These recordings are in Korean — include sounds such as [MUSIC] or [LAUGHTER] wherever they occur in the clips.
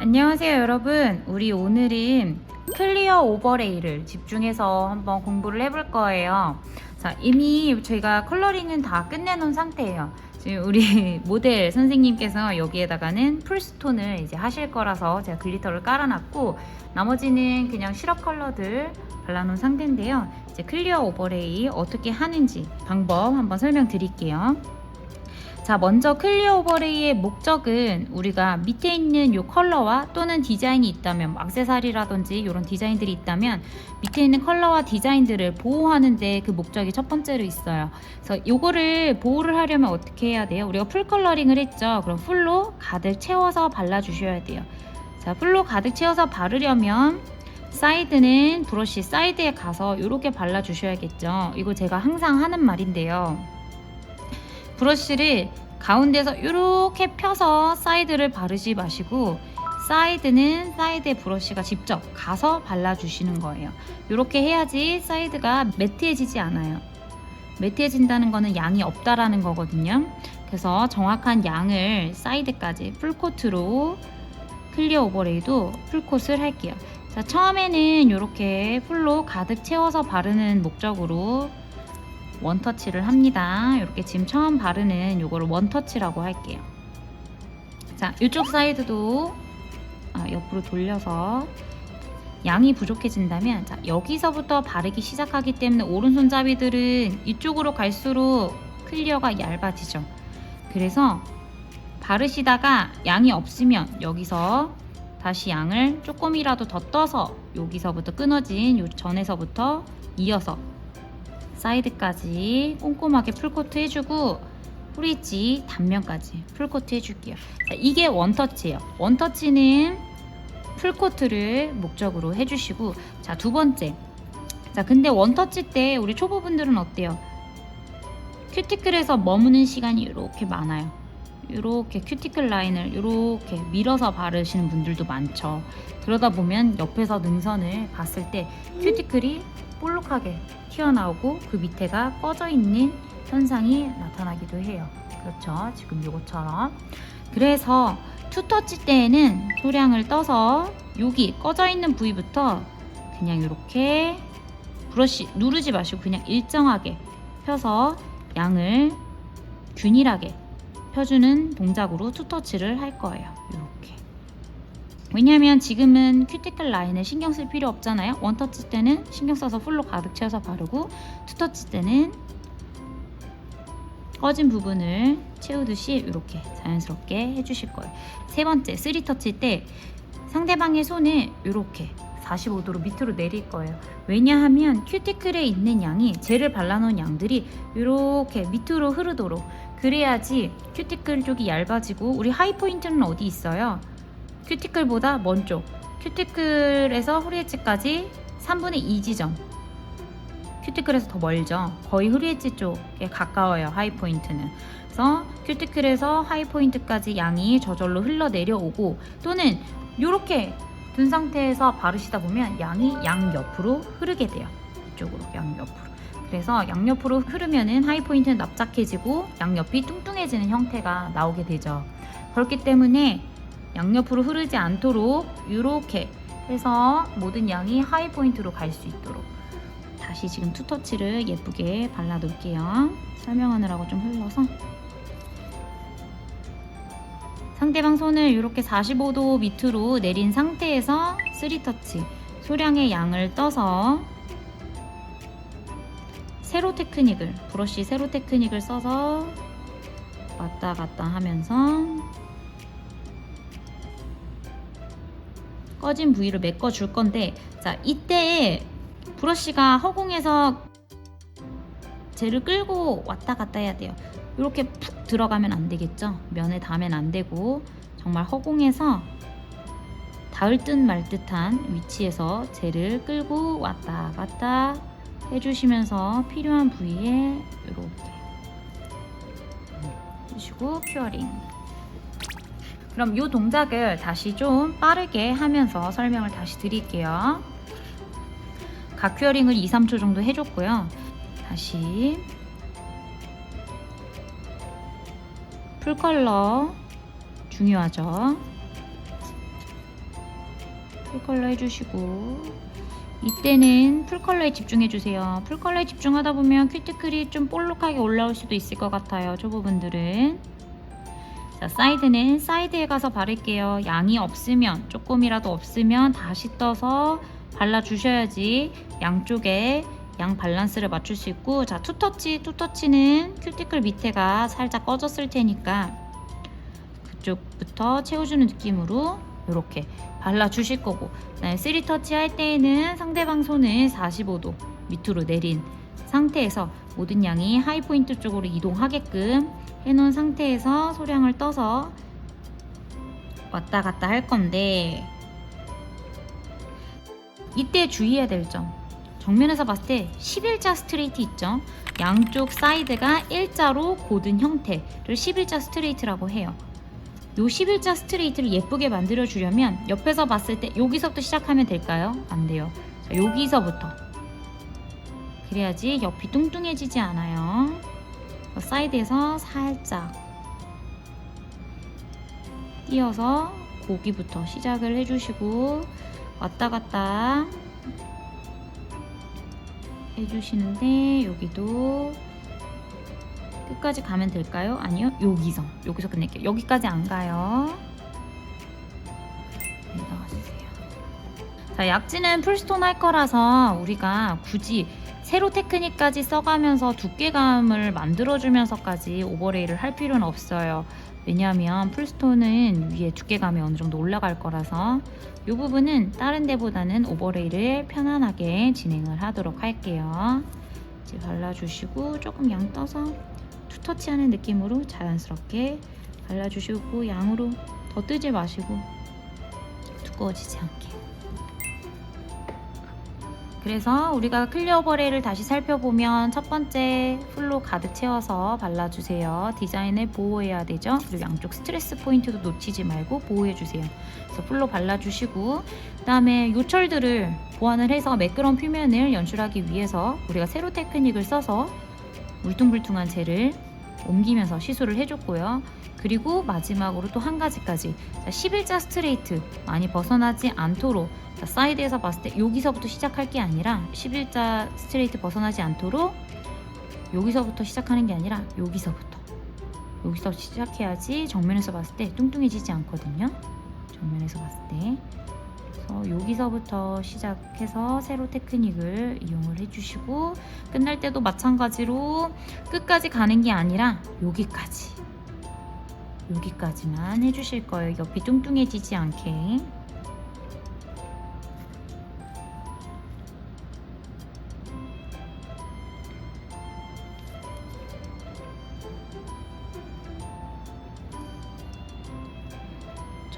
안녕하세요 여러분. 우리 오늘은 클리어 오버레이를 집중해서 한번 공부를 해볼 거예요. 자 이미 저희가 컬러링은 다 끝내놓은 상태예요. 지금 우리 [LAUGHS] 모델 선생님께서 여기에다가는 풀스톤을 이제 하실 거라서 제가 글리터를 깔아놨고 나머지는 그냥 시럽 컬러들 발라놓은 상태인데요. 이제 클리어 오버레이 어떻게 하는지 방법 한번 설명드릴게요 자, 먼저 클리어 오버레이의 목적은 우리가 밑에 있는 요 컬러와 또는 디자인이 있다면 뭐 액세서리라든지 이런 디자인들이 있다면 밑에 있는 컬러와 디자인들을 보호하는데 그 목적이 첫 번째로 있어요. 그래서 요거를 보호를 하려면 어떻게 해야 돼요? 우리가 풀 컬러링을 했죠. 그럼 풀로 가득 채워서 발라 주셔야 돼요. 자, 풀로 가득 채워서 바르려면 사이드는 브러쉬 사이드에 가서 이렇게 발라 주셔야겠죠. 이거 제가 항상 하는 말인데요. 브러쉬를 가운데서 이렇게 펴서 사이드를 바르지 마시고 사이드는 사이드에 브러쉬가 직접 가서 발라주시는 거예요. 이렇게 해야지 사이드가 매트해지지 않아요. 매트해진다는 거는 양이 없다라는 거거든요. 그래서 정확한 양을 사이드까지 풀코트로 클리어 오버레이도 풀코트를 할게요. 자, 처음에는 이렇게 풀로 가득 채워서 바르는 목적으로 원터치를 합니다. 이렇게 지금 처음 바르는 요거를 원터치라고 할게요. 자, 이쪽 사이드도 아, 옆으로 돌려서 양이 부족해진다면 자, 여기서부터 바르기 시작하기 때문에 오른손잡이들은 이쪽으로 갈수록 클리어가 얇아지죠. 그래서 바르시다가 양이 없으면 여기서 다시 양을 조금이라도 더 떠서 여기서부터 끊어진 요 전에서부터 이어서 사이드까지 꼼꼼하게 풀코트 해주고 후리지 단면까지 풀코트 해줄게요. 자, 이게 원터치예요. 원터치는 풀코트를 목적으로 해주시고 자 두 번째 자 근데 원터치 때 우리 초보분들은 어때요? 큐티클에서 머무는 시간이 이렇게 많아요. 이렇게 큐티클 라인을 이렇게 밀어서 바르시는 분들도 많죠. 그러다 보면 옆에서 능선을 봤을 때 큐티클이 볼록하게 튀어나오고 그 밑에가 꺼져 있는 현상이 나타나기도 해요. 그렇죠. 지금 이것처럼. 그래서 투터치 때에는 소량을 떠서 여기 꺼져 있는 부위부터 그냥 이렇게 브러쉬 누르지 마시고 그냥 일정하게 펴서 양을 균일하게 펴주는 동작으로 투터치를 할 거예요. 이렇게. 왜냐하면 지금은 큐티클 라인을 신경 쓸 필요 없잖아요. 원터치 때는 신경 써서 풀로 가득 채워서 바르고 투터치 때는 꺼진 부분을 채우듯이 이렇게 자연스럽게 해주실 거예요. 세 번째, 쓰리 터치 때 상대방의 손을 이렇게 45도로 밑으로 내릴 거예요. 왜냐하면 큐티클에 있는 양이 젤을 발라놓은 양들이 이렇게 밑으로 흐르도록 그래야지 큐티클 쪽이 얇아지고 우리 하이 포인트는 어디 있어요? 큐티클보다 먼 쪽. 큐티클에서 후리엣지까지 3분의 2 지점. 큐티클에서 더 멀죠. 거의 후리엣지 쪽에 가까워요. 하이 포인트는. 그래서 큐티클에서 하이 포인트까지 양이 저절로 흘러 내려오고 또는 이렇게 둔 상태에서 바르시다 보면 양이 양 옆으로 흐르게 돼요. 이쪽으로 양 옆으로. 그래서 양옆으로 흐르면은 하이 포인트는 납작해지고 양옆이 뚱뚱해지는 형태가 나오게 되죠. 그렇기 때문에 양옆으로 흐르지 않도록 이렇게 해서 모든 양이 하이 포인트로 갈 수 있도록 다시 지금 투터치를 예쁘게 발라 놓을게요. 설명하느라고 좀 흘러서 상대방 손을 이렇게 45도 밑으로 내린 상태에서 3터치 소량의 양을 떠서 세로 테크닉을 브러쉬 세로 테크닉을 써서 왔다 갔다 하면서 꺼진 부위를 메꿔 줄 건데 자 이때 브러쉬가 허공에서 젤을 끌고 왔다 갔다 해야 돼요. 이렇게 푹 들어가면 안 되겠죠? 면에 닿으면 안 되고 정말 허공에서 닿을 듯 말 듯한 위치에서 젤을 끌고 왔다 갔다 해주시면서 필요한 부위에 이렇게 해주시고 큐어링 그럼 이 동작을 다시 좀 빠르게 하면서 설명을 다시 드릴게요. 각 큐어링을 2, 3초 정도 해줬고요. 다시 풀컬러 중요하죠. 풀컬러 해주시고 이때는 풀컬러에 집중해주세요. 풀컬러에 집중하다 보면 큐티클이 좀 볼록하게 올라올 수도 있을 것 같아요. 초보분들은. 자, 사이드는 사이드에 가서 바를게요. 양이 없으면, 조금이라도 없으면 다시 떠서 발라주셔야지 양쪽에 양 밸런스를 맞출 수 있고 자, 투터치, 투터치는 큐티클 밑에가 살짝 꺼졌을 테니까 그쪽부터 채워주는 느낌으로 이렇게 발라주실 거고. 네, 3터치 할 때에는 상대방 손을 45도 밑으로 내린 상태에서 모든 양이 하이포인트 쪽으로 이동하게끔 해놓은 상태에서 소량을 떠서 왔다 갔다 할 건데 이때 주의해야 될 점. 정면에서 봤을 때 11자 스트레이트 있죠? 양쪽 사이드가 일자로 고든 형태를 11자 스트레이트라고 해요 요 11자 스트레이트를 예쁘게 만들어 주려면 옆에서 봤을 때 여기서부터 시작하면 될까요? 안 돼요. 자, 여기서부터. 그래야지 옆이 뚱뚱해지지 않아요. 그 사이드에서 살짝 띄어서 고기부터 시작을 해주시고 왔다 갔다 해주시는데 여기도 끝까지 가면 될까요? 아니요. 여기서. 여기서 끝낼게요. 여기까지 안 가요. 네, 나와주세요. 자, 약지는 풀스톤 할 거라서 우리가 굳이 세로 테크닉까지 써가면서 두께감을 만들어주면서까지 오버레이를 할 필요는 없어요. 왜냐하면 풀스톤은 위에 두께감이 어느 정도 올라갈 거라서 이 부분은 다른 데보다는 오버레이를 편안하게 진행을 하도록 할게요. 이제 발라주시고 조금 양 떠서 투터치하는 느낌으로 자연스럽게 발라주시고 양으로 더 뜨지 마시고 두꺼워지지 않게. 그래서 우리가 클리어 버레이를 다시 살펴보면 첫 번째 풀로 가득 채워서 발라주세요. 디자인을 보호해야 되죠? 그리고 양쪽 스트레스 포인트도 놓치지 말고 보호해주세요. 그래서 풀로 발라주시고 그 다음에 요철들을 보완을 해서 매끄러운 표면을 연출하기 위해서 우리가 세로 테크닉을 써서 울퉁불퉁한 젤을 옮기면서 시술을 해줬고요. 그리고 마지막으로 또 한 가지까지 자, 11자 스트레이트 많이 벗어나지 않도록 자, 사이드에서 봤을 때 여기서부터 시작할 게 아니라 11자 스트레이트 벗어나지 않도록 여기서부터 시작하는 게 아니라 여기서부터 여기서 시작해야지 정면에서 봤을 때 뚱뚱해지지 않거든요. 정면에서 봤을 때 그래서 여기서부터 시작해서 세로 테크닉을 이용을 해주시고 끝날 때도 마찬가지로 끝까지 가는 게 아니라 여기까지 여기까지만 해주실 거예요. 옆이 뚱뚱해지지 않게.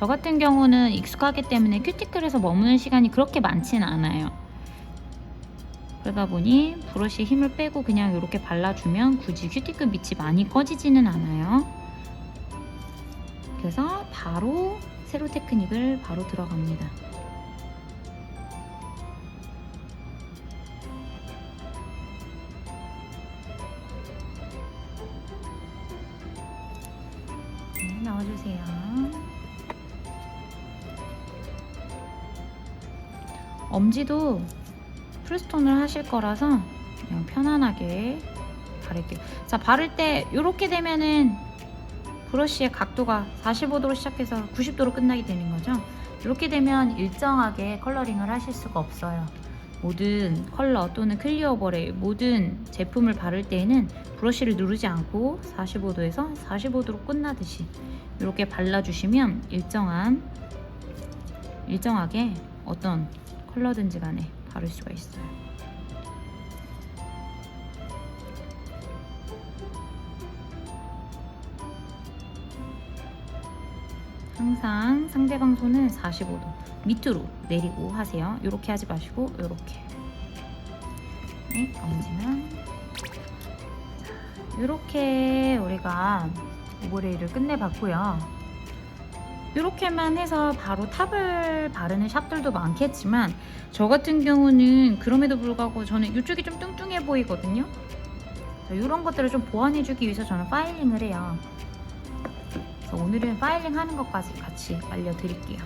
저 같은 경우는 익숙하기 때문에 큐티클에서 머무는 시간이 그렇게 많지는 않아요. 그러다 보니 브러쉬 힘을 빼고 그냥 이렇게 발라주면 굳이 큐티클 밑이 많이 꺼지지는 않아요. 그래서 바로 세로 테크닉을 바로 들어갑니다. 네, 넣어주세요. 엄지도 풀스톤을 하실 거라서 그냥 편안하게 바를게요. 자, 바를 때 이렇게 되면은 브러쉬의 각도가 45도로 시작해서 90도로 끝나게 되는 거죠. 이렇게 되면 일정하게 컬러링을 하실 수가 없어요. 모든 컬러 또는 클리어 버레 모든 제품을 바를 때에는 브러쉬를 누르지 않고 45도에서 45도로 끝나듯이 이렇게 발라주시면 일정한 일정하게 어떤 컬러든지 간에 바를 수가 있어요. 항상 상대방 손은 45도 밑으로 내리고 하세요. 이렇게 하지 마시고 이렇게. 네, 얹으면 이렇게 우리가 오버레이를 끝내봤고요. 이렇게만 해서 바로 탑을 바르는 샵들도 많겠지만 저 같은 경우는 그럼에도 불구하고 저는 이쪽이 좀 뚱뚱해 보이거든요. 이런 것들을 좀 보완해주기 위해서 저는 파일링을 해요. 오늘은 파일링 하는 것까지 같이 알려드릴게요.